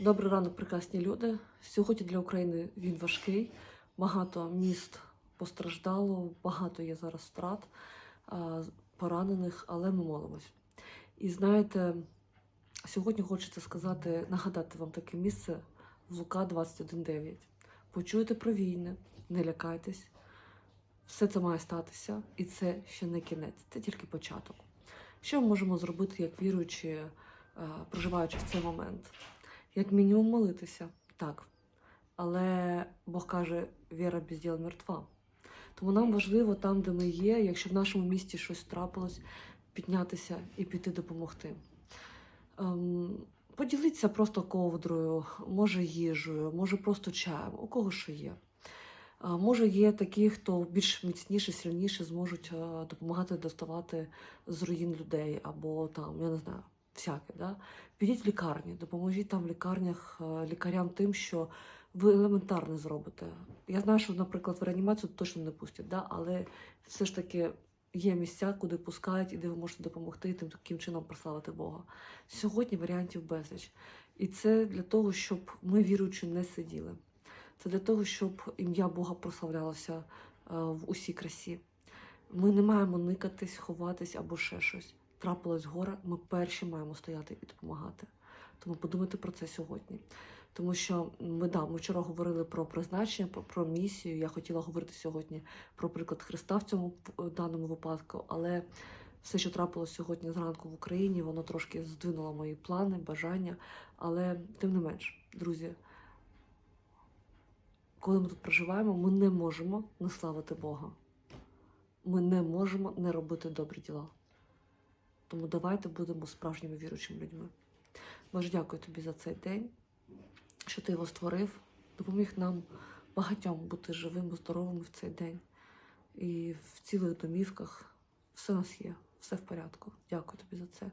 Добрий ранок, прекрасні люди. Сьогодні для України він важкий. Багато міст постраждало, багато є зараз втрат, поранених, але ми молимось. І знаєте, сьогодні хочеться сказати, нагадати вам таке місце в Лука 21.9. Почуєте про війни, не лякайтесь. Все це має статися, і це ще не кінець, це тільки початок. Що ми можемо зробити як віруючі, е, проживаючи в цей момент? Як мінімум молитися, так. Але Бог каже, віра без діла мертва. Тому нам важливо там, де ми є, якщо в нашому місті щось трапилось, піднятися і піти допомогти. Ем, поділіться просто ковдрою, може їжею, може просто чаєм, у кого що є. А, Може, є такі, хто більш міцніше, сильніше зможуть е, допомагати доставати з руїн людей або там, я не знаю, всяке. Да? Підіть в лікарні, допоможіть там в лікарнях е, лікарям тим, що ви елементарно зробите. Я знаю, що, наприклад, в реанімацію точно не пустять, да? але все ж таки є місця, куди пускають і де ви можете допомогти тим таким чином прославити Бога. Сьогодні варіантів безліч. І це для того, щоб ми віруючи не сиділи. Це для того, щоб ім'я Бога прославлялося е, в усій красі. Ми не маємо никатись, ховатись або ще щось. Трапилось горе, ми перші маємо стояти і допомагати. Тому подумайте про це сьогодні. Тому що ми да, ми вчора говорили про призначення, про, про місію. Я хотіла говорити сьогодні про приклад Христа в цьому в даному випадку, але все, що трапилось сьогодні зранку в Україні, воно трошки здвинуло мої плани, бажання. Але тим не менш, друзі, коли ми тут проживаємо, ми не можемо не славити Бога. Ми не можемо не робити добрі діла. Тому давайте будемо справжніми віруючими людьми. Боже, дякую тобі за цей день, що ти його створив, допоміг нам багатьом бути живими, здоровими в цей день. І в цілих домівках все у нас є, все в порядку. Дякую тобі за це.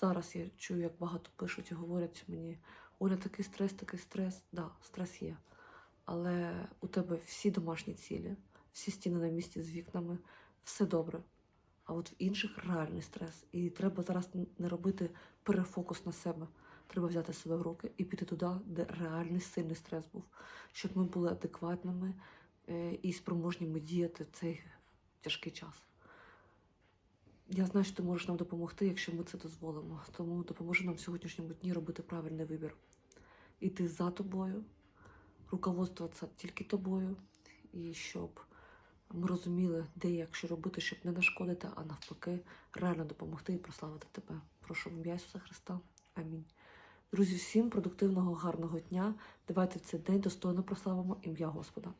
Зараз я чую, як багато пишуть і говорять мені: Оля, такий стрес, такий стрес. Так, да, стрес є. Але у тебе всі домашні цілі, всі стіни на місці з вікнами, все добре. А от в інших реальний стрес. І треба зараз не робити перефокус на себе. Треба взяти себе в руки і піти туди, де реальний сильний стрес був, щоб ми були адекватними е, і спроможніми діяти в цей тяжкий час. Я знаю, що ти можеш нам допомогти, якщо ми це дозволимо. Тому допоможи нам в сьогоднішньому дні робити правильний вибір. Іти за тобою, руководствуватися тільки тобою, і щоб ми розуміли, де і як що робити, щоб не нашкодити, а навпаки, реально допомогти і прославити тебе. Прошу в ім'я Ісуса Христа. Амінь. Друзі, всім продуктивного, гарного дня. Давайте в цей день достойно прославимо ім'я Господа.